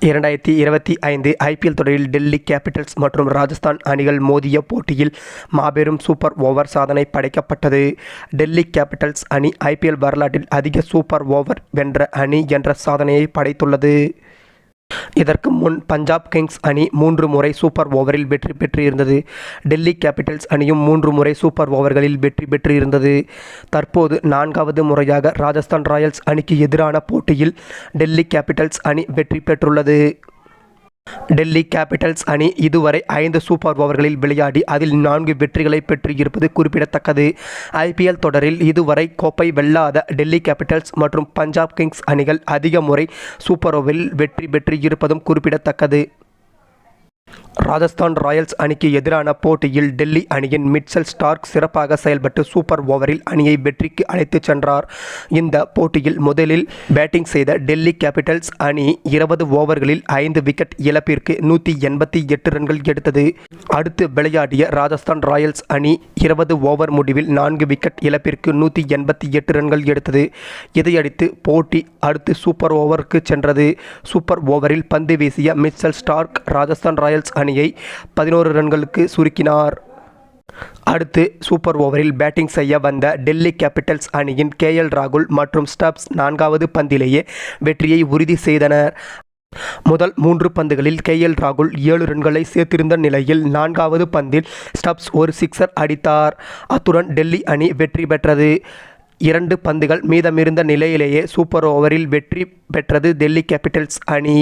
இரண்டாயிரத்தி இருபத்தி ஐந்து ஐபிஎல் தொடரில் டெல்லி கேபிட்டல்ஸ் மற்றும் ராஜஸ்தான் அணிகள் மோதிய போட்டியில் மாபெரும் சூப்பர் ஓவர் சாதனை படைக்கப்பட்டது. டெல்லி கேபிட்டல்ஸ் அணி ஐபிஎல் வரலாற்றில் அதிக சூப்பர் ஓவர் வென்ற அணி என்ற சாதனையை படைத்துள்ளது. இதற்கு முன் பஞ்சாப் கிங்ஸ் அணி மூன்று முறை சூப்பர் ஓவரில் வெற்றி பெற்றிருந்தது. டெல்லி கேபிட்டல்ஸ் அணியும் மூன்று முறை சூப்பர் ஓவர்களில் வெற்றி பெற்றிருந்தது. தற்போது நான்காவது முறையாக ராஜஸ்தான் ராயல்ஸ் அணிக்கு எதிரான போட்டியில் டெல்லி கேபிட்டல்ஸ் அணி வெற்றி பெற்றுள்ளது. டெல்லி கேபிட்டல்ஸ் அணி இதுவரை ஐந்து சூப்பர் ஓவர்களில் விளையாடி அதில் நான்கு வெற்றிகளை பெற்று இருப்பது குறிப்பிடத்தக்கது ஐபிஎல் தொடரில் இதுவரை கோப்பை வெல்லாத டெல்லி கேபிட்டல்ஸ் மற்றும் பஞ்சாப் கிங்ஸ் அணிகள் அதிக முறை சூப்பர் ஓவரில் வெற்றி பெற்று இருப்பதும் குறிப்பிடத்தக்கது. ராஜஸ்தான் ராயல்ஸ் அணிக்கு எதிரான போட்டியில் டெல்லி அணியின் மிட்சல் ஸ்டார்க் சிறப்பாக செயல்பட்டு சூப்பர் ஓவரில் அணியை வெற்றிக்கு அழைத்துச் சென்றார். இந்த போட்டியில் முதலில் பேட்டிங் செய்த டெல்லி கேபிட்டல்ஸ் அணி இருபது ஓவர்களில் ஐந்து விக்கெட் இழப்பிற்கு நூற்றி எண்பத்தி எட்டு ரன்கள் எடுத்தது. அடுத்து விளையாடிய ராஜஸ்தான் ராயல்ஸ் அணி இருபது ஓவர் முடிவில் நான்கு விக்கெட் இழப்பிற்கு நூற்றி எண்பத்தி எட்டு ரன்கள் எடுத்தது. இதையடுத்து போட்டி அடுத்து சூப்பர் ஓவருக்கு சென்றது. சூப்பர் ஓவரில் பந்து வீசிய மிச்சல் ஸ்டார்க் ராஜஸ்தான் ராயல்ஸ் அணி அணியை பதினோரு ரன்களுக்கு சுருக்கினார். அடுத்து சூப்பர் ஓவரில் பேட்டிங் செய்ய வந்த டெல்லி கேபிட்டல்ஸ் அணியின் கே எல் ராகுல் மற்றும் ஸ்டப்ஸ் நான்காவது பந்திலேயே வெற்றியை உறுதி செய்தனர். முதல் மூன்று பந்துகளில் கேஎல் ராகுல் ஏழு ரன்களை சேர்த்திருந்த நிலையில் நான்காவது பந்தில் ஸ்டப்ஸ் ஒரு சிக்ஸர் அடித்தார். அத்துடன் டெல்லி அணி வெற்றி பெற்றது. இரண்டு பந்துகள் மீதமிருந்த நிலையிலேயே சூப்பர் ஓவரில் வெற்றி பெற்றது டெல்லி கேபிட்டல்ஸ் அணி.